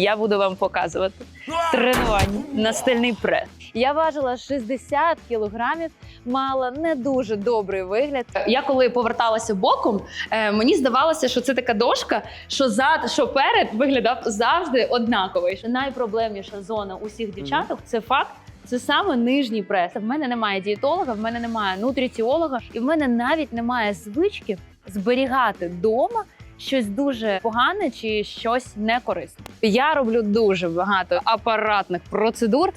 я буду вам показувати тренування на стильний прес. Я важила 60 кілограмів, мала не дуже добрий вигляд. Я коли поверталася боком, е, мені здавалося, що це така дошка, що зад, що перед виглядав завжди однаковий. Найпроблемніша зона усіх дівчаток це факт. Це саме нижній прес. В мене немає дієтолога, в мене немає нутриціолога, і в мене навіть немає звички зберігати вдома щось дуже погане чи щось некорисне. Я роблю дуже багато апаратних процедур.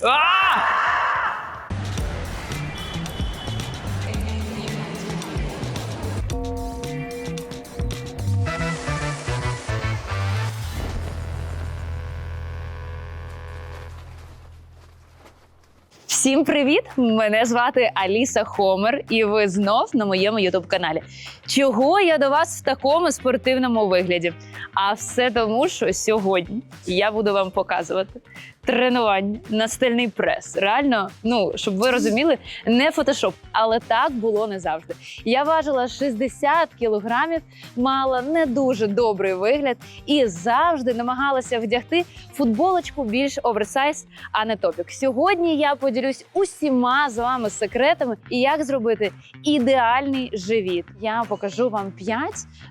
Всім привіт! Мене звати Аліса Хомер, і ви знов на моєму ютуб каналі. Чого я до вас в такому спортивному вигляді? А все тому, що сьогодні я буду вам показувати тренування на стильний прес. Реально, ну щоб ви розуміли, не фотошоп, але так було не завжди. Я важила 60 кілограмів, мала не дуже добрий вигляд і завжди намагалася вдягти футболочку більш оверсайз, а не топік. Сьогодні я поділюсь усіма з вами секретами, і як зробити ідеальний живіт. Я покажу вам 5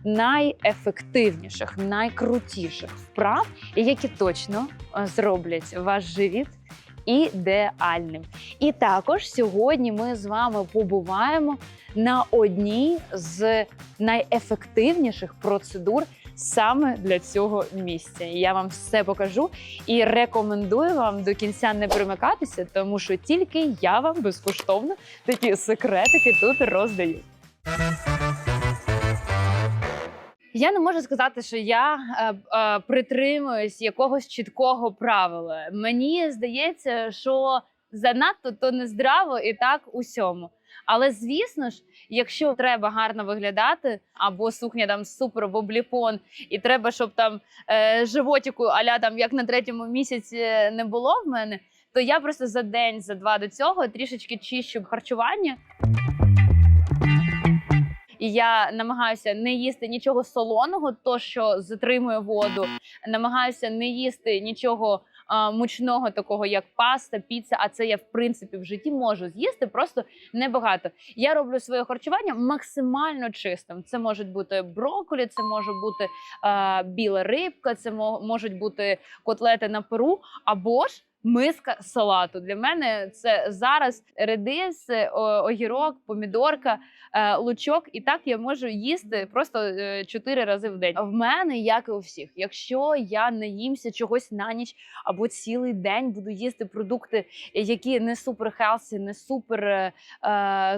найефективніших, найкрутіших вправ, які точно зроблять ваш живіт. Ідеальним. І також сьогодні ми з вами побуваємо на одній з найефективніших процедур саме для цього місця. Я вам все покажу і рекомендую вам до кінця не примикатися, тому що тільки я вам безкоштовно такі секретики тут роздаю. Я не можу сказати, що я е, е, притримуюсь якогось чіткого правила. Мені здається, що занадто то не здраво і так усьому. Але звісно ж, якщо треба гарно виглядати, або сукня там супер в обліпон, і треба, щоб там е, животику, аля там як на третьому місяці не було в мене, то я просто за день, за два до цього трішечки чищу харчування. І я намагаюся не їсти нічого солоного, то що затримує воду. Намагаюся не їсти нічого мучного, такого як паста, піца. А це я в принципі в житті можу з'їсти, просто небагато. Я роблю своє харчування максимально чистим. Це можуть бути брокколі, це може бути а, біла рибка, це мо- можуть бути котлети на перу або ж. Миска салату для мене це зараз редис, е, огірок, помідорка, е, лучок, і так я можу їсти просто е, чотири рази в день. В мене, як і у всіх, якщо я не їмся чогось на ніч або цілий день буду їсти продукти, які не супер хелсі, не супер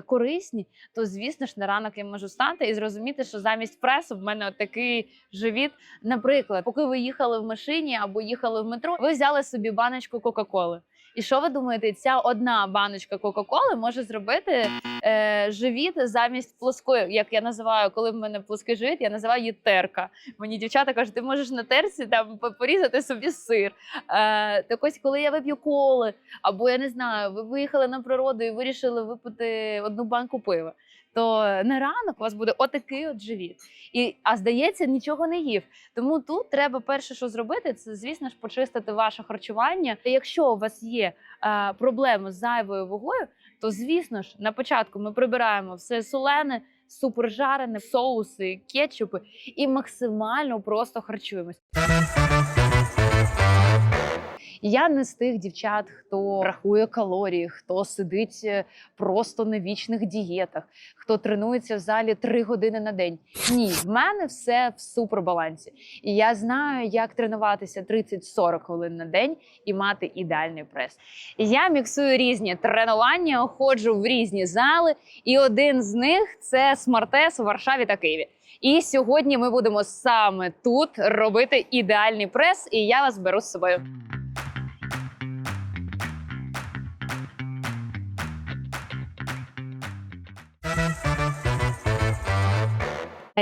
корисні, то звісно ж на ранок я можу стати і зрозуміти, що замість пресу в мене такий живіт. Наприклад, поки ви їхали в машині або їхали в метро, ви взяли собі баночку Кока-Коли. І що ви думаєте, ця одна баночка Кока-Коли може зробити е, живіт замість плоскої, як я називаю, коли в мене плоский живіт, я називаю її терка. Мені дівчата кажуть, ти можеш на терці там порізати собі сир. Е, так ось, коли я вип'ю коли, або я не знаю, ви виїхали на природу і вирішили випити одну банку пива. То на ранок у вас буде отакий от живіт. І, а здається, нічого не їв. Тому тут треба перше, що зробити, це звісно ж почистити ваше харчування. І якщо у вас є е, проблеми з зайвою вагою, то звісно ж на початку ми прибираємо все солене, супержарене, соуси, кетчупи і максимально просто харчуємось. Я не з тих дівчат, хто рахує калорії, хто сидить е, просто на вічних дієтах, хто тренується в залі три години на день. Ні, в мене все в супербалансі. І я знаю, як тренуватися 30-40 хвилин на день і мати ідеальний прес. Я міксую різні тренування, ходжу в різні зали, і один з них це смартес у Варшаві та Києві. І сьогодні ми будемо саме тут робити ідеальний прес, і я вас беру з собою.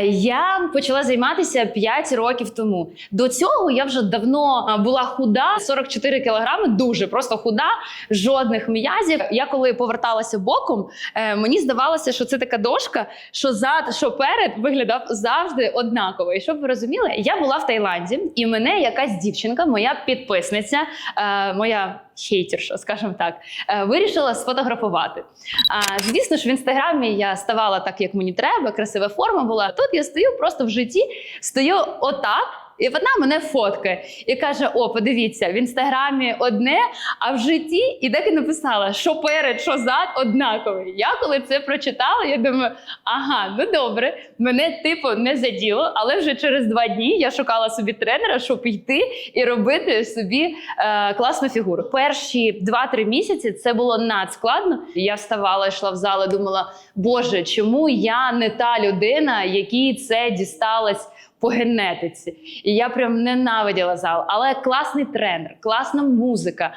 Я почала займатися 5 років тому. До цього я вже давно була худа, 44 кілограми, дуже просто худа, жодних м'язів. Я коли поверталася боком, е, мені здавалося, що це така дошка, що зад, що перед виглядав завжди однаково. І щоб ви розуміли, я була в Таїланді, і мене якась дівчинка, моя підписниця, е, моя хейтерша, скажімо так, е, вирішила сфотографувати. А, звісно ж, в інстаграмі я ставала так, як мені треба, красива форма була. Тут я стою просто в житті, стою отак. І вона мене фоткає і каже: О, подивіться, в інстаграмі одне, а в житті і і написала, що перед, що зад однаковий. Я коли це прочитала, я думаю, ага, ну добре, мене типу не заділо, але вже через два дні я шукала собі тренера, щоб йти і робити собі е, класну фігуру. Перші 2-3 місяці це було надскладно. Я вставала, йшла в зал і думала, Боже, чому я не та людина, якій це дісталось по генетиці? І я прям ненавиділа зал. Але класний тренер, класна музика,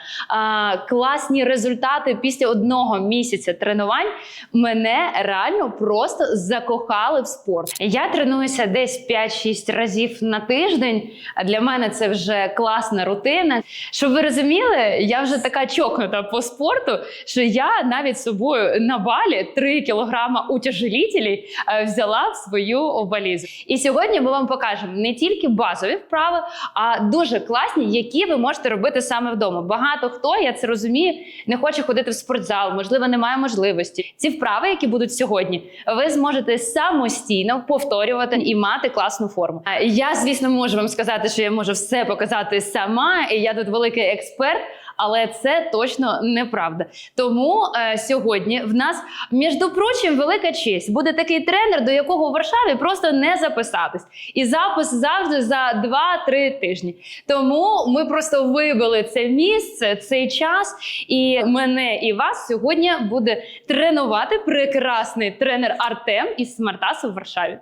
класні результати після одного місяця тренувань мене реально просто закохали в спорт. Я тренуюся десь 5-6 разів на тиждень. А для мене це вже класна рутина. Щоб ви розуміли, я вже така чокнута по спорту, що я навіть собою на балі 3 кілограма утяжелітелей е, взяла в свою валізу. І сьогодні ми вам покажемо не тільки базові вправи, а дуже класні, які ви можете робити саме вдома. Багато хто, я це розумію, не хоче ходити в спортзал, можливо, немає можливості. Ці вправи, які будуть сьогодні, ви зможете самостійно повторювати і мати класну форму. Я, звісно, можу вам сказати, що я можу все показати сама, і я тут великий експерт. Але це точно неправда. Тому е, сьогодні в нас, між прочим, велика честь. Буде такий тренер, до якого в Варшаві просто не записатись. І запис завжди за 2-3 тижні. Тому ми просто вибили це місце, цей час. І мене і вас сьогодні буде тренувати прекрасний тренер Артем із Смартасу в Варшаві.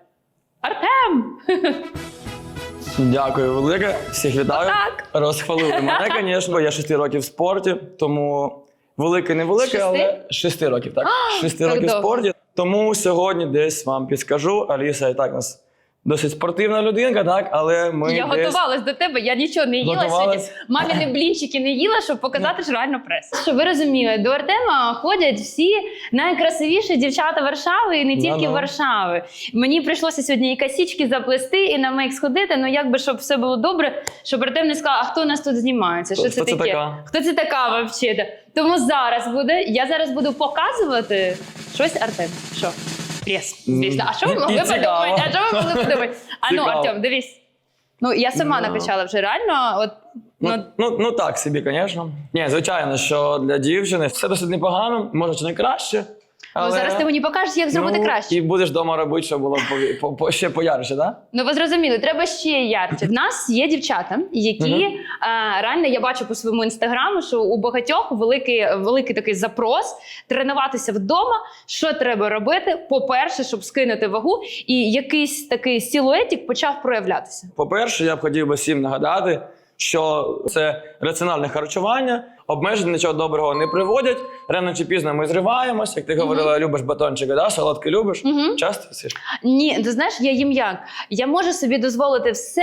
Артем! Дякую велике. Всіх вітаю. Так. Розхвалили мене, звісно. Я 6 років в спорті, тому великий не великий, Шести? але 6 років, так. 6 так років в довго. спорті. Тому сьогодні десь вам підскажу. Аліса і так нас досить спортивна людинка, так, але ми я десь готувалась до тебе, я нічого не їла сьогодні. Готувалась? Маміни блінчики не їла, щоб показати, що реально прес. Щоб ви розуміли, до Артема ходять всі найкрасивіші дівчата Варшави і не тільки Ну-ну. Варшави. Мені прийшлося сьогодні і косички заплести, і на мейк сходити. Ну якби щоб все було добре, щоб Артем не сказав, а хто у нас тут знімається? Що Хто- це хто це таке? така? Хто це така взагалі? Тому зараз буде. Я зараз буду показувати щось Артем. Що? Прес, без. А що ви могли і цікаво. подумати? А що ви могли подумати? А ну, Цікаво. Артем, дивись. Ну, я сама Ну. накачала вже реально. От, Ну, ну, ну, ну так собі, звісно. Ні, звичайно, що для дівчини все досить непогано, може чи не краще. Ну, зараз ти мені покажеш, як зробити ну, краще. І будеш вдома робити, щоб було по, по, по, ще поярче, так? Ну ви зрозуміли, треба ще ярче. В нас є дівчата, які Мгм. е, реально я бачу по своєму інстаграму, що у багатьох великий, великий такий запрос тренуватися вдома. Що треба робити? По-перше, щоб скинути вагу, і якийсь такий силуетик почав проявлятися. По-перше, я б хотів би всім нагадати, що це раціональне харчування, обмежень нічого доброго не приводять. Рано чи пізно ми зриваємось. Як ти говорила, любиш батончики, да? солодке любиш. Мгм. Часто їсиш? Ні, ти знаєш, я їм як. Я можу собі дозволити все,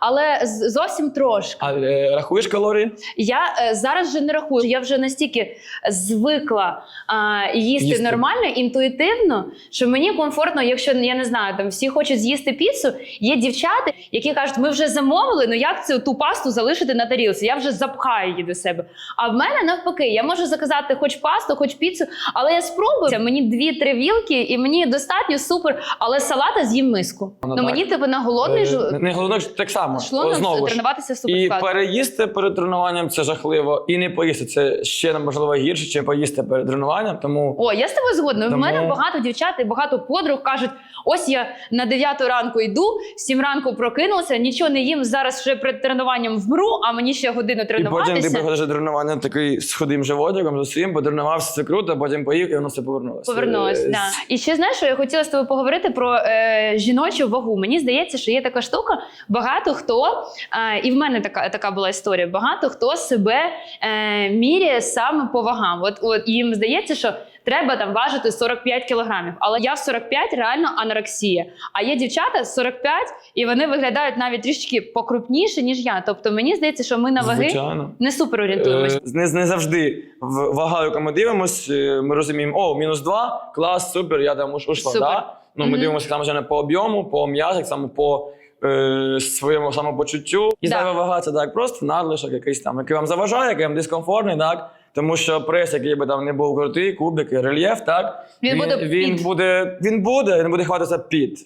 але з- зовсім трошки. А е, рахуєш калорії? Я е, зараз вже не рахую. Я вже настільки звикла а, їсти, Їсти. нормально, інтуїтивно, що мені комфортно, якщо я не знаю, там всі хочуть з'їсти піцу. Є дівчата, які кажуть, ми вже замовили, ну як цю ту пасту залишити на тарілці? Я вже запхаю її до себе. А в мене навпаки, я можу заказати хоч пасту, хоч піцу, але я спробую. Мені дві-три вілки, і мені достатньо супер, але салата з'їм миску. Ну, мені типу на голодний Е. Не, не так само. шлунок Знову тренуватися супер І переїсти перед тренуванням це жахливо. І не поїсти це ще можливо гірше, ніж поїсти перед тренуванням. Тому О, я з тобою згодна. В мене багато дівчат і багато подруг кажуть: ось я на 9 ранку йду, в 7 ранку прокинулася, нічого не їм. Зараз вже перед тренуванням вмру, а мені ще годину і потім ти приходиш до тренування такий сходим худим животиком, з усім, потренувався, це круто, потім поїв, і воно все повернулося. Повернулась, Е, да. І ще знаєш, що я хотіла з тобою поговорити про е, жіночу вагу. Мені здається, що є така штука. Багато хто, е, і в мене така, така була історія. Багато хто себе е, міряє саме по вагам. От, от їм здається, що треба там важити 45 кілограмів. Але я в 45 реально анорексія. А є дівчата з 45, і вони виглядають навіть трішки покрупніше, ніж я. Тобто мені здається, що ми на ваги Звичайно. не супер орієнтуємося. Е, Не, не завжди в вага, яку ми дивимося, е, ми розуміємо, о, мінус 2, клас, супер, я там уж- ушла. Да? Ну, ми Мгм. дивимося саме вже по об'єму, по м'язах, саме по е, своєму самопочуттю. І Да. зайва вага це так просто надлишок якийсь там, який вам заважає, який вам дискомфортний, так? Тому що прес, який би там не був крутий, кубики, рельєф, так? Він буде він під. буде, він буде, він буде хвататися під.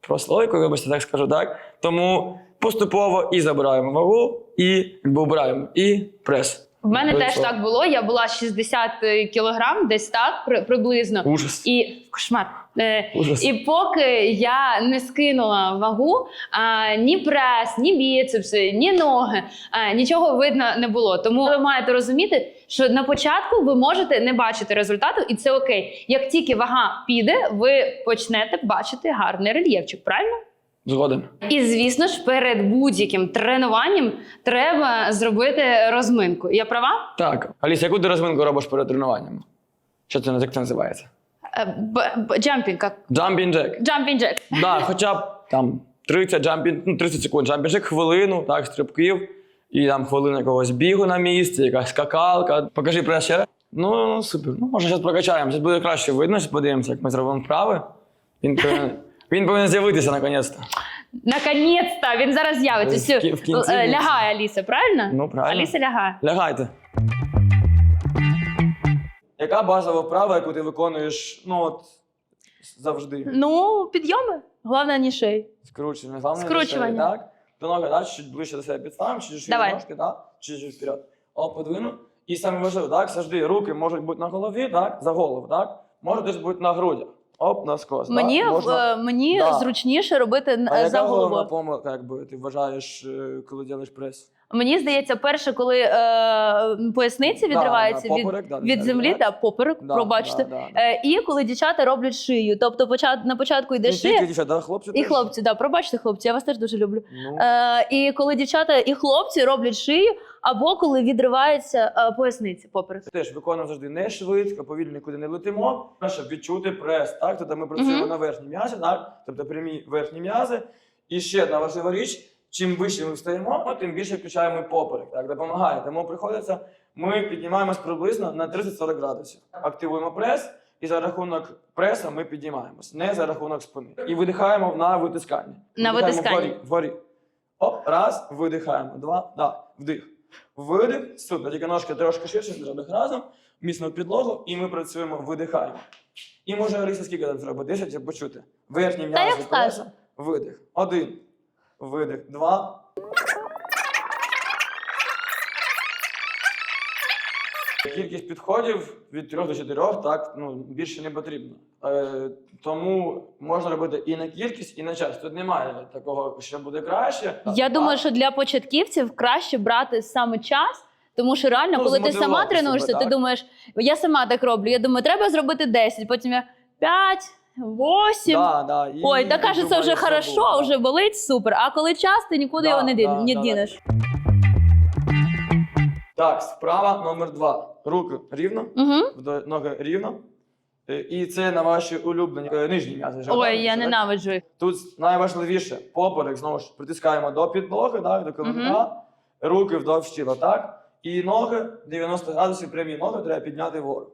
Прослойкою, вибачте, так скажу, так? Тому поступово і забираємо вагу, і якби і прес. В мене теж Обов'язково. так було. Я була 60 кілограм, десь так при- приблизно. Ужас. І кошмар. Е, Ужас. І поки я не скинула вагу, а, ні прес, ні біцепси, ні ноги, а, нічого видно не було. Тому ви маєте розуміти, що на початку ви можете не бачити результату, і це окей. Як тільки вага піде, ви почнете бачити гарний рельєфчик, правильно? Згоден. І звісно ж, перед будь-яким тренуваннням треба зробити розминку. Я права? Так. Аліс, яку ти розминку робиш перед тренуванням? Що це як це називається? Джампінг, Jumping jack. джампінг джек. Да, хоча б там 30 джампінг, ну 30 секунд jumping jack, хвилину, так, стрибків, і там хвилина якогось бігу на місці, якась скакалка. Покажи прес ще раз. Ну, супер. Ну, може, зараз прокачаємо. Зараз буде краще видно, зараз подивимося, як ми зробимо вправи. Він повинен, він повинен з'явитися наконець-то. Наконець-то він зараз з'явиться. В Все, кі- в кінці Е, лягає Аліса, правильно? Ну, правильно. Аліса лягає. Лягайте. Яка базова вправа, яку ти виконуєш, ну от завжди? Ну, підйоми. Головне, не шиї. Скручування. Главное Скручування. до так? До ноги, да? Чуть ближче до себе підставимо, чуть шире Давай. ножки, да? Чуть-чуть вперед. О, подвину. І саме важливо, так? Завжди руки можуть бути на голові, так? За голову, так? Можуть десь бути на грудях. Оп, на скос. Мені, так? Можна... е, мені Да. зручніше робити А за яка за головна помилка, якби ти вважаєш, е, коли робиш прес? Мені здається, перше, коли е, поясниця відривається да, від, поперек, да, від землі, та поперек, Да, пробачте. да, да, да. Е, і коли дівчата роблять шию. Тобто почат, на початку йде шия, тільки дівчата, хлопці і теж? хлопці, да, пробачте, хлопці, я вас теж дуже люблю. Ну, Е, і коли дівчата і хлопці роблять шию, або коли відривається е, поясниця поперек. Теж виконуємо завжди не швидко, повільно нікуди не летимо, щоб відчути прес. Так? Тобто ми працюємо Мгм. на верхній м'язі, так? тобто прямі верхні м'язи. І ще одна важлива річ: чим вище ми встаємо, тим більше включаємо поперек. Так, допомагає. Тому приходиться, ми піднімаємось приблизно на 30-40 градусів. Активуємо прес, і за рахунок преса ми піднімаємось, не за рахунок спини. І видихаємо на витисканні. На витисканні. Вгорі. Оп, раз, видихаємо. Два, да, вдих. Видих, супер. Тільки ножки трошки ширше, зробимо разом, міцно в підлогу, і ми працюємо, видихаємо. І може Аліса скільки там зробить? 10, щоб почути. Верхній Та м'яз як скажеш. преса, видих. Один. Видих. Два. Кількість підходів від 3 до 4, так, ну, більше не потрібно. Е, тому можна робити і на кількість, і на час. Тут немає такого, що буде краще. Я Так, думаю, що для початківців краще брати саме час. Тому що реально, Ну, коли ти сама тренуєшся, себе, ти думаєш, я сама так роблю. Я думаю, треба зробити 10, потім я 5, 8. Да, да, і Ой, та каже, це вже думаю, хорошо, забув, вже болить, супер. А коли час, ти нікуди Да, його не, да, не да, дінеш. Так, справа номер два. Руки рівно, Угу. вдо- ноги рівно. Е, І це на ваші улюблені е, нижні м'язи. живота, Ой, я так? ненавиджу їх. Тут найважливіше поперек, знову ж притискаємо до підлоги, так, до колінка, руки вдовж тіла, так? І ноги 90 градусів прямі ноги треба підняти вгору.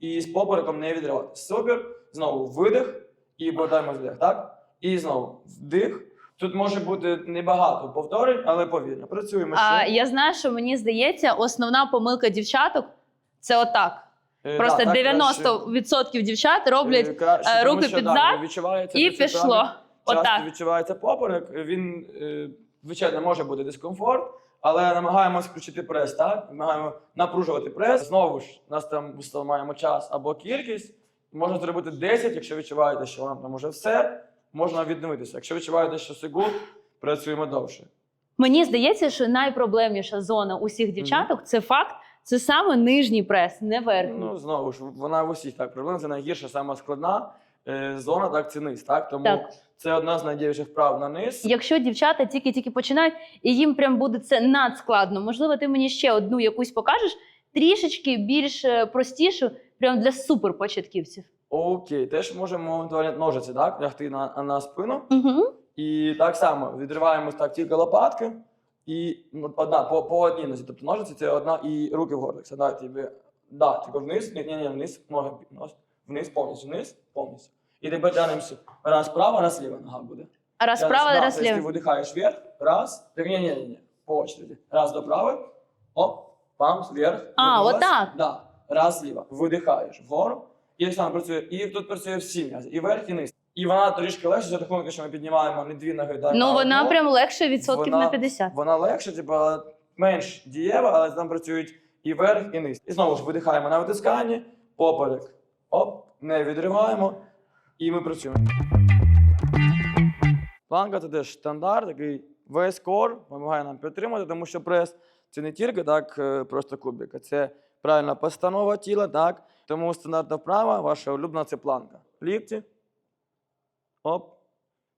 І з попереком не відривати. Супер. Знову видих і бодаємо вдих, так? І знову вдих. Тут може бути небагато повторень, але повільно. Працюємо ще. А, я знаю, що мені здається, основна помилка дівчаток це отак. Е, Просто да, так 90% дівчат роблять Е, краще, е, тому руки під зад і пішло. Часто відчувається поперек. Він, звичайно, може бути дискомфорт, але намагаємось включити прес, так? Намагаємо напружувати прес. Знову ж, у нас там маємо час або кількість. Можна зробити 10, якщо відчуваєте, що вам там уже все, можна відновитися. Якщо відчуваєте, що секунд, працюємо довше. Мені здається, що найпроблемніша зона усіх дівчаток це факт, це саме нижній прес, не верхній. Ну, знову ж, вона в усіх так. Проблема це найгірша, сама складна е, зона, так, це низ. Так? Тому Так. це одна з найдіючих вправ на низ. Якщо дівчата тільки-тільки починають, і їм прям буде це надскладно. Можливо, ти мені ще одну якусь покажеш, трішечки більш е, простішу, Прям для супер початківців. Окей, теж можемо евентуально ножиці, так? Лягти на, на спину. Угу. І так само відриваємо так тільки лопатки. І ну, одна по, по одній нозі. Тобто ножиці це одна і руки вгору. Да, тобі. Да, тільки вниз, ні, ні, ні, вниз, ноги нос, вниз, повністю, вниз, повністю. І тепер тягнемося. Раз права, раз ліва нога буде. Раз Раз, право, раз Ти ліво. видихаєш вверх, раз, так, ні, ні, ні, ні, по очереді. Раз до правої, оп, пам, вверх. А, вернулась. отак? Да. Раз ліва. Видихаєш вгору. І так само працює. І тут працює всі м'язи. І вверх, і низ. І вона трішки легше, за рахунок, що ми піднімаємо не дві ноги, так, Ну вона одну. прям легше відсотків Вона- на 50. Вона легше, типу, але менш дієва, але там працюють і вверх, і низ. І знову ж видихаємо на витисканні, поперек. Оп, не відриваємо. І ми працюємо. Планка це теж стандарт, такий весь кор допомагає нам підтримати, тому що прес це не тільки так е, просто кубик, а це правильна постанова тіла, так. Тому стандартна вправа, ваша улюблена це планка. Лікті. Оп.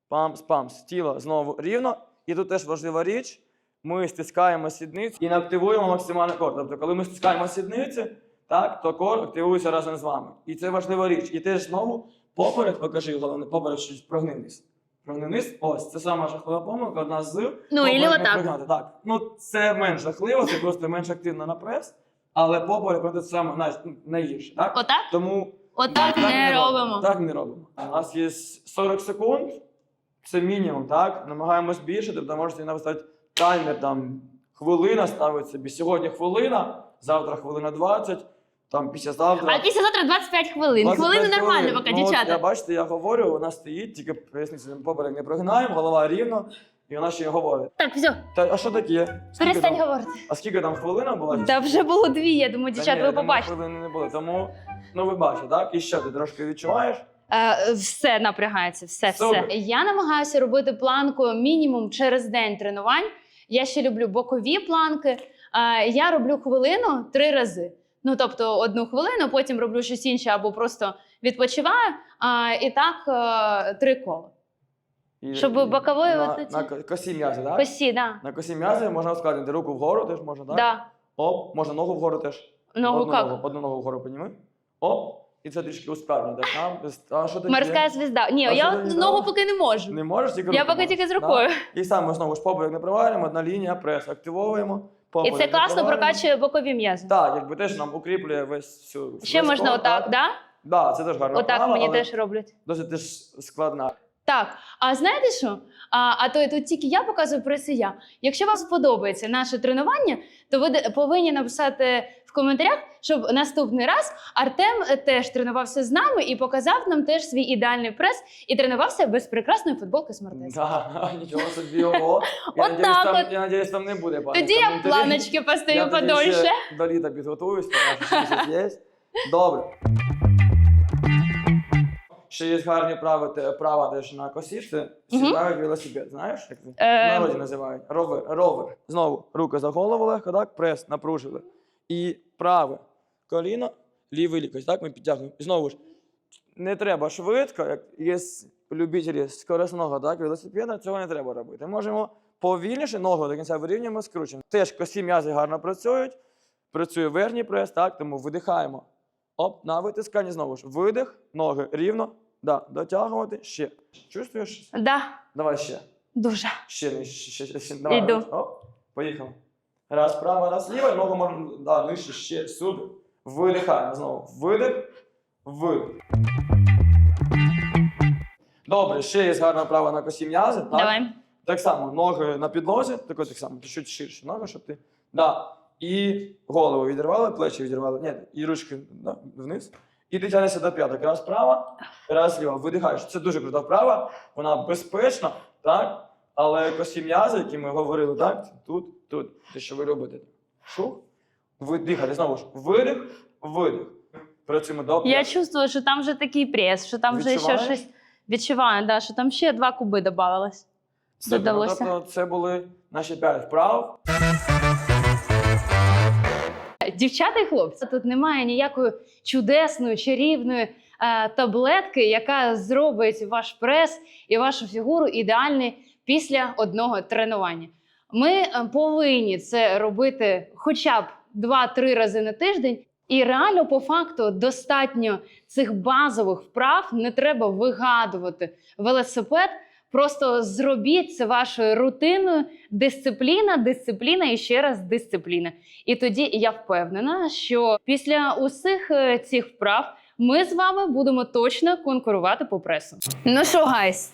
Памс, памс. Тіло знову рівно. І тут теж важлива річ. Ми стискаємо сідниці і не активуємо максимальний кор. Тобто, коли ми стискаємо сідниці, так, то кор активується разом з вами. І це важлива річ. І теж знову поперек, покажи головне, поперек щось прогни вниз. Ось, це сама жахлива помилка, одна з. Ну, і отак. Так. Ну, це менш жахливо, це просто менш активно на прес, але поперек це саме най- найгірше. Так? Отак? Тому Отак не робимо. так не робимо. У нас є 40 секунд, це мінімум, так? Намагаємось більше, тобто можете написати таймер, там хвилина ставить собі. Сьогодні хвилина, завтра хвилина 20, там післязавтра. А післязавтра 25 хвилин. 25 Хвилини нормально, хвилин. поки Ну, от Я дівчата. бачите, я говорю, вона стоїть, тільки поясницю поперек не прогинаємо, голова рівно, і вона ще й говорить. Так, все, Та а що таке? Скільки перестань там- говорити. А скільки там хвилина була? Та вже було дві, я думаю, Та дівчата, ви побачите. хвилини не було. Тому, ну ви бачите, так? І що ти трошки відчуваєш? Е, все напрягається, все, все. Я намагаюся робити планку мінімум через день тренувань. Я ще люблю бокові планки. Е, я роблю хвилину три рази. Ну, тобто одну хвилину, потім роблю щось інше або просто відпочиваю. А, і так е, три кола. І, Щоб боковою на, от на ко- косі м'язи, так? Косі, да. На косі м'язи можна ускладнити руку вгору, теж можна, так? Да. Оп, можна ногу вгору теж. Ногу одну, як? ногу, одну ногу вгору підніми. Оп, і це трішки ускладнює. Так, нам, а що таке? Морська звізда. Ні, А я що ти от не ногу знала? поки не можу. Не можеш тільки Я руку поки тільки з можеш, рукою. да? І саме знову ж поперек не провалюємо, одна лінія, прес активовуємо. І поперек це не класно прокачує бокові м'язи. Так, якби теж нам укріплює весь всю. Ще весь можна кор, отак, да? Да, це теж гарна Отак мені теж роблять. Досить теж складна. Так, а знаєте що? А, а то тут тільки я показую преси я. Якщо вам сподобається наше тренування, то ви повинні написати в коментарях, щоб наступний раз Артем теж тренувався з нами і показав нам теж свій ідеальний прес і тренувався без прекрасної футболки Смартес. Да, нічого собі ого. Я От надіюсь, так там, от. я надіюсь, там не буде пані Тоді я планочки постою Я подольше. До літа підготуюсь, тому що є. Добре. Ще є гарні права, права теж на косі, це Мгм. сідають велосипед, знаєш, як це? Е, В народі називають. Ровер, ровер. Знову руки за голову легко, так, прес напружили. І праве коліно, лівий лікоть, так, ми підтягуємо. І знову ж, не треба швидко, як є любителі скоросного так, велосипеда, цього не треба робити. Можемо повільніше ногу до кінця вирівнюємо, скручуємо. Теж косі м'язи гарно працюють, працює верхній прес, так, тому видихаємо. Оп, на витисканні знову ж. Видих, ноги рівно, да, дотягувати, ще. Чувствуєш? Да, Давай ще. дуже. Ще ще, ще, ще. Давай. Іду. Оп, поїхали. Раз право, раз ліво, ногу можна да, нижче, ще сюди. Видихаємо знову. Видих, видих. Добре, ще є гарна права на косі м'язи. Так? Давай. Так само, ноги на підлозі, так, так само, чуть ширше ноги, щоб ти. Да. І голову відірвали, плечі відірвали. Ні, і ручки да, вниз. І ти тягнешся до п'яток. Раз права, раз ліва. Видихаєш. Це дуже крута вправа, вона безпечна, так? Але косі м'язи, які ми говорили, так? Тут, тут. Те, що ви робите. Шух. Ви дихайте знову ж. Видих, видих. Працюємо до Я п'яток. чувствую, що там вже такий прес, що там вже ще Відчуваєш? щось відчуваю, да, що там ще два куби додавалось. Супер. Ну, додалося. Тобто це були наші п'ять вправ. Дівчата і хлопці, тут немає ніякої чудесної, чарівної е, таблетки, яка зробить ваш прес і вашу фігуру ідеальною після одного тренування. Ми е, повинні це робити хоча б 2-3 рази на тиждень. І реально, по факту, достатньо цих базових вправ, не треба вигадувати велосипед. Просто зробіть це вашою рутиною. Дисципліна, дисципліна і ще раз дисципліна. І тоді я впевнена, що після усіх е, цих вправ ми з вами будемо точно конкурувати по пресу. Ну що, гайс,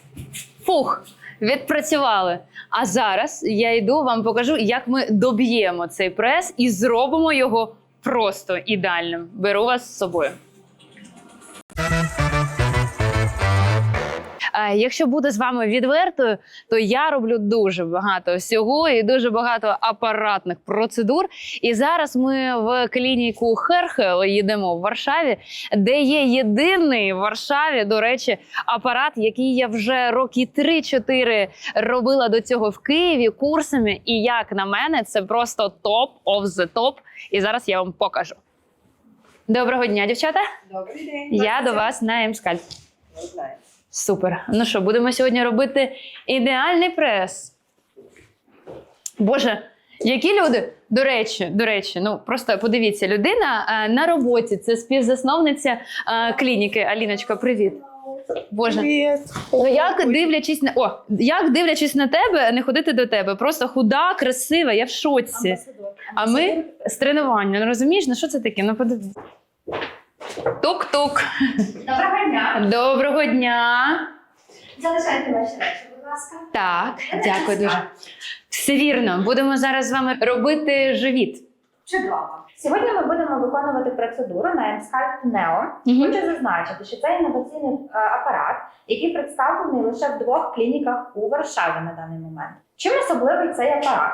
фух, відпрацювали. А зараз я йду вам покажу, як ми доб'ємо цей прес і зробимо його просто ідеальним. Беру вас з собою. Якщо бути з вами відвертою, то я роблю дуже багато всього і дуже багато апаратних процедур. І зараз ми в клініку Херхел їдемо в Варшаві, де є єдиний в Варшаві, до речі, апарат, який я вже роки 3-4 робила до цього в Києві курсами. І як на мене, це просто топ of the топ. І зараз я вам покажу. Доброго дня, дівчата. Добрий день. Я до вас на Емскальп. Супер. Ну що, будемо сьогодні робити ідеальний прес. Боже, які люди? До речі, до речі, ну просто подивіться, людина е, на роботі, це співзасновниця е, клініки. Аліночка, привіт. Боже, Привіт. ну як дивлячись на о, як дивлячись на тебе, не ходити до тебе. Просто худа, красива, я в шоці. А ми з тренування. Ну розумієш, ну що це таке? Ну подивись. Тук-тук. Доброго дня. Доброго дня. Залишайте ваші речі, будь ласка. Так, дякую дуже. Все вірно. Будемо зараз з вами робити живіт. Чудово. Сьогодні ми будемо виконувати процедуру на M-Sculpt Neo. Мгм. Хочу зазначити, що це інноваційний е, апарат, який представлений лише в двох клініках у Варшаві на даний момент. Чим особливий цей апарат?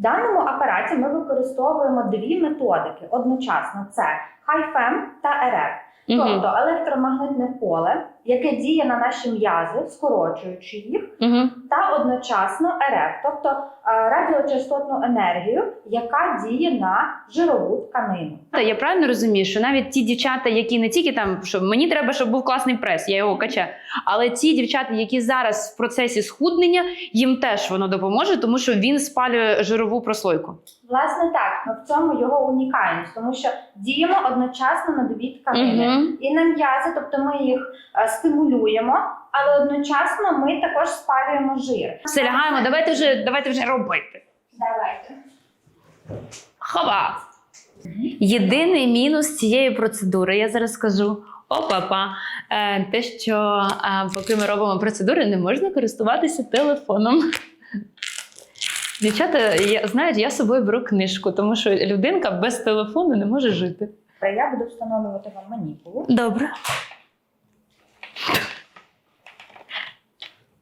В даному апараті ми використовуємо дві методики. Одночасно: це HiFem та РФ, Тобто електромагнитне поле, яке діє на наші м'язи, скорочуючи їх, Мгм. та одночасно РФ, тобто е, радіочастотну енергію, яка діє на жирову тканину. Та я правильно розумію, що навіть ті дівчата, які не тільки там, що мені треба, щоб був класний прес, я його качаю. Але ті дівчата, які зараз в процесі схуднення, їм теж воно допоможе, тому що він спалює жирову прослойку. Власне, так, ми в цьому його унікальність, тому що діємо одночасно на дві тканини Мгм. і на м'язи, тобто ми їх е, стимулюємо, але одночасно ми також спалюємо жир. Все лягаємо, давайте вже, давайте вже робити. Давайте. Хова! Єдиний мінус цієї процедури, я зараз скажу. Опа-па, е, те, що е, поки ми робимо процедури, не можна користуватися телефоном. Дівчата, я, знають, я з собою беру книжку, тому що людинка без телефону не може жити. Я буду встановлювати вам маніпулу. Добре.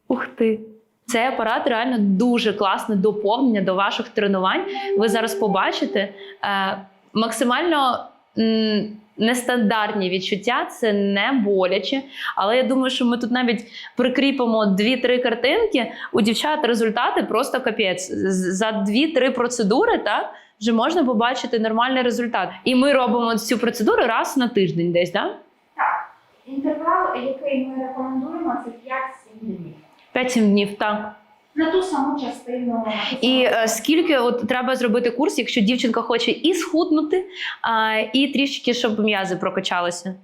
Ух ти. Цей апарат реально дуже класне доповнення до ваших тренувань. Ви зараз побачите е, максимально м, нестандартні відчуття, це не боляче. Але я думаю, що ми тут навіть прикріпимо 2-3 картинки. У дівчат результати просто капець. За 2-3 процедури, так? Вже можна побачити нормальний результат. І ми робимо цю процедуру раз на тиждень десь, так? Так, інтервал, який ми рекомендуємо, це 5-7 днів. 5-7 днів, так. На ту саму частину. І е, скільки от треба зробити курс, якщо дівчинка хоче і схуднути, а, і трішки, щоб м'язи прокачалися?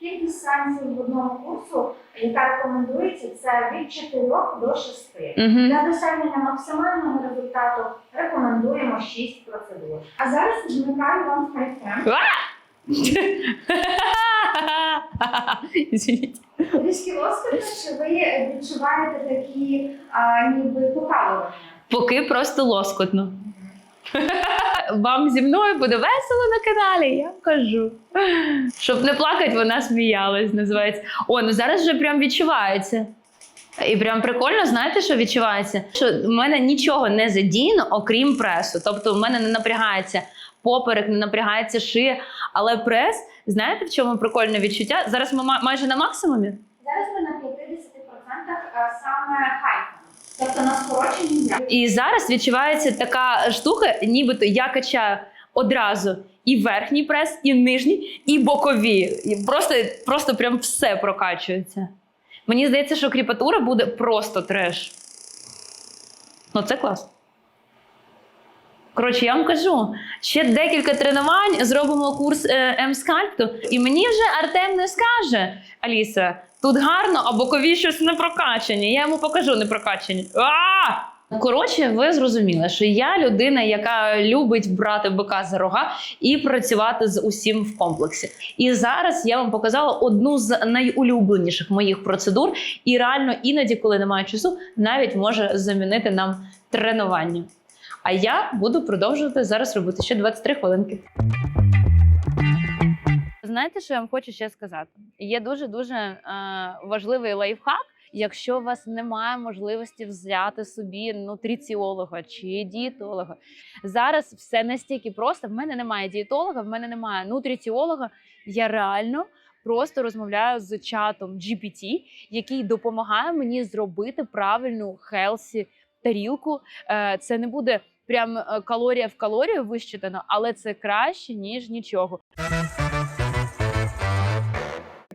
Кількість сеансів в одному курсу, яка рекомендується, це від 4 до 6. Угу. Для досягнення максимального результату рекомендуємо 6 процедур. А зараз вмикаю вам хайфрем. Извините. Трішки лоскотно, чи ви відчуваєте такі а, ніби покалування? Поки просто лоскотно. Вам зі мною буде весело на каналі, я кажу. Щоб не плакати, вона сміялась, називається. О, ну зараз вже прям відчувається. І прям прикольно, знаєте, що відчувається? Що в мене нічого не задіяно, окрім пресу. Тобто в мене не напрягається поперек, не напрягається шия. Але прес, знаєте, в чому прикольне відчуття? Зараз ми ма- майже на максимумі. Зараз ми на 50% саме хайфрем. Тобто на скороченні. І зараз відчувається така штука, нібито я качаю одразу і верхній прес, і нижній, і бокові. І просто, просто прям все прокачується. Мені здається, що кріпатура буде просто треш. Ну, це клас. Коротше, я вам кажу, ще декілька тренувань, зробимо курс е, М-скальпту, і мені вже Артем не скаже: Аліса, тут гарно, а бокові щось не прокачані. Я йому покажу не прокачані. А! Коротше, ви зрозуміли, що я людина, яка любить брати бика за рога і працювати з усім в комплексі. І зараз я вам показала одну з найулюбленіших моїх процедур, і реально іноді, коли немає часу, навіть може замінити нам тренування. А я буду продовжувати зараз робити ще 23 хвилинки. Знаєте, що я вам хочу ще сказати? Є дуже дуже е, важливий лайфхак. Якщо у вас немає можливості взяти собі нутриціолога чи дієтолога, зараз все настільки просто. В мене немає дієтолога, в мене немає нутриціолога. Я реально просто розмовляю з чатом GPT, який допомагає мені зробити правильну хелсі тарілку. Е, Це не буде прям е, калорія в калорію вищитано, але це краще ніж нічого.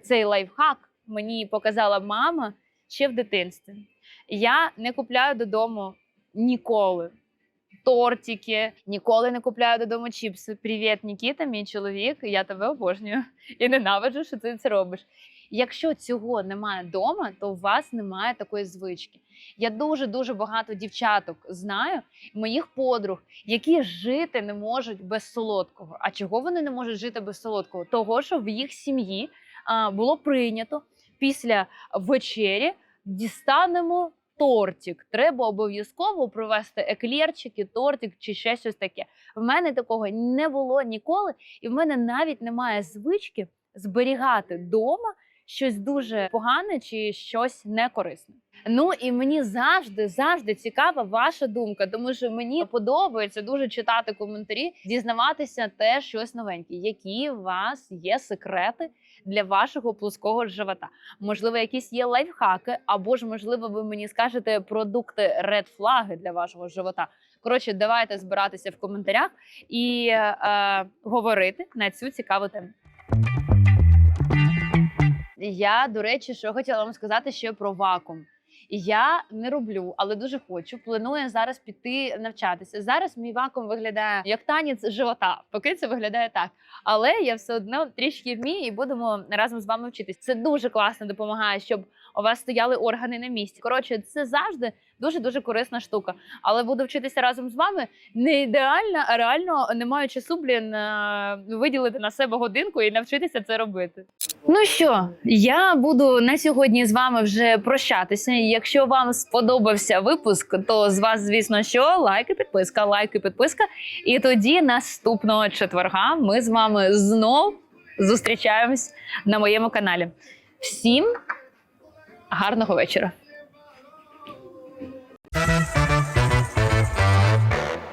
Цей лайфхак мені показала мама ще в дитинстві. Я не купляю додому ніколи тортики, ніколи не купляю додому чіпси. Привіт, Нікіта, мій чоловік. Я тебе обожнюю і ненавиджу, що ти це робиш. Якщо цього немає вдома, то у вас немає такої звички. Я дуже дуже багато дівчаток знаю, моїх подруг, які жити не можуть без солодкого. А чого вони не можуть жити без солодкого? Того, що в їх сім'ї було прийнято після вечері дістанемо тортик. Треба обов'язково привезти еклерчики, тортик чи ще щось таке. В мене такого не було ніколи, і в мене навіть немає звички зберігати вдома щось дуже погане чи щось некорисне. Ну і мені завжди, завжди цікава ваша думка, тому що мені подобається дуже читати коментарі, дізнаватися теж щось новеньке. Які у вас є секрети для вашого плоского живота? Можливо, якісь є лайфхаки, або ж можливо, ви мені скажете продукти редфлаги для вашого живота. Коротше, давайте збиратися в коментарях і е, говорити на цю цікаву тему. Я, до речі, що хотіла вам сказати ще про вакуум. Я не роблю, але дуже хочу. Планую зараз піти навчатися. Зараз мій вакуум виглядає як танець живота. Поки це виглядає так. Але я все одно трішки вмію і будемо разом з вами вчитись. Це дуже класно допомагає, щоб у вас стояли органи на місці. Коротше, це завжди дуже дуже корисна штука. Але буду вчитися разом з вами не ідеально, а реально не маю часу, блін, е, виділити на себе годинку і навчитися це робити. Ну що, я буду на сьогодні з вами вже прощатися. Якщо вам сподобався випуск, то з вас, звісно, що лайк і підписка, лайк і підписка. І тоді наступного четверга ми з вами знов зустрічаємось на моєму каналі. Всім гарного вечора!